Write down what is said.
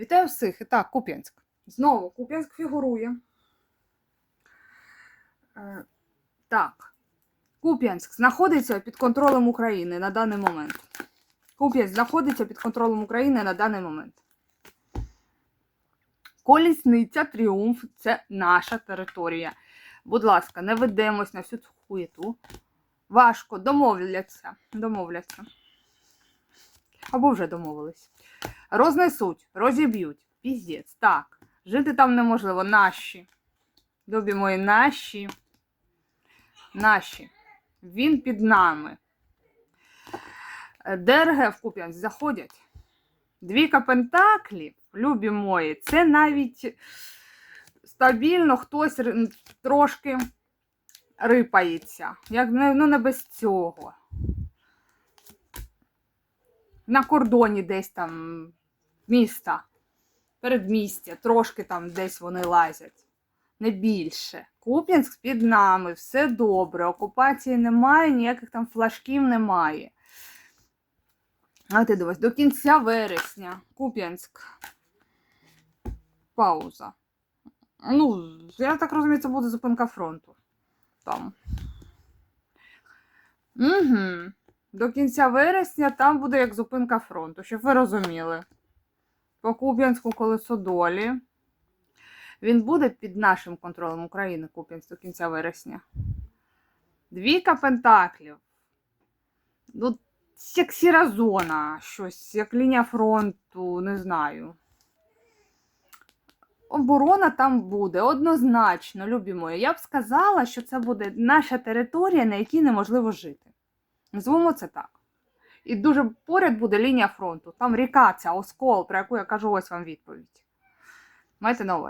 Вітаю всіх. І так, Куп'янськ. Знову Куп'янськ фігурує. Е, так. Куп'янськ знаходиться під контролем України на даний момент. Куп'янськ знаходиться під контролем України на даний момент. Колісниця Тріумф це наша територія. Будь ласка, не ведемось на всю цю хуєту. Важко домовляться. Домовляться. Або вже домовились. Рознесуть, розіб'ють. Піздець. Так. Жити там неможливо. Наші. Любі мої, наші. Наші. Він під нами. ДРГ в Куп'янськ заходять. Двіка Пентаклів, любі мої, це навіть стабільно хтось трошки рипається. Як ну не без цього. На кордоні десь там міста, передмістя, трошки там десь вони лазять. Не більше. Куп'янськ під нами, все добре. Окупації немає, ніяких там флажків немає. А ти дивись, до кінця вересня. Куп'янськ. Пауза. Ну, я так розумію, це буде зупинка фронту. Там. Угу. До кінця вересня там буде як зупинка фронту, щоб ви розуміли. По Куп'янську колесо долі. Він буде під нашим контролем України Куп'янськ до кінця вересня. Двійка пентаклів. Ну, як сіра зона, щось, як лінія фронту, не знаю. Оборона там буде однозначно, любі мої. Я б сказала, що це буде наша територія, на якій неможливо жити. Назвемо це так. І дуже поряд буде лінія фронту. Там ріка ця, оскол, про яку я кажу ось вам відповідь. Майте на увазі.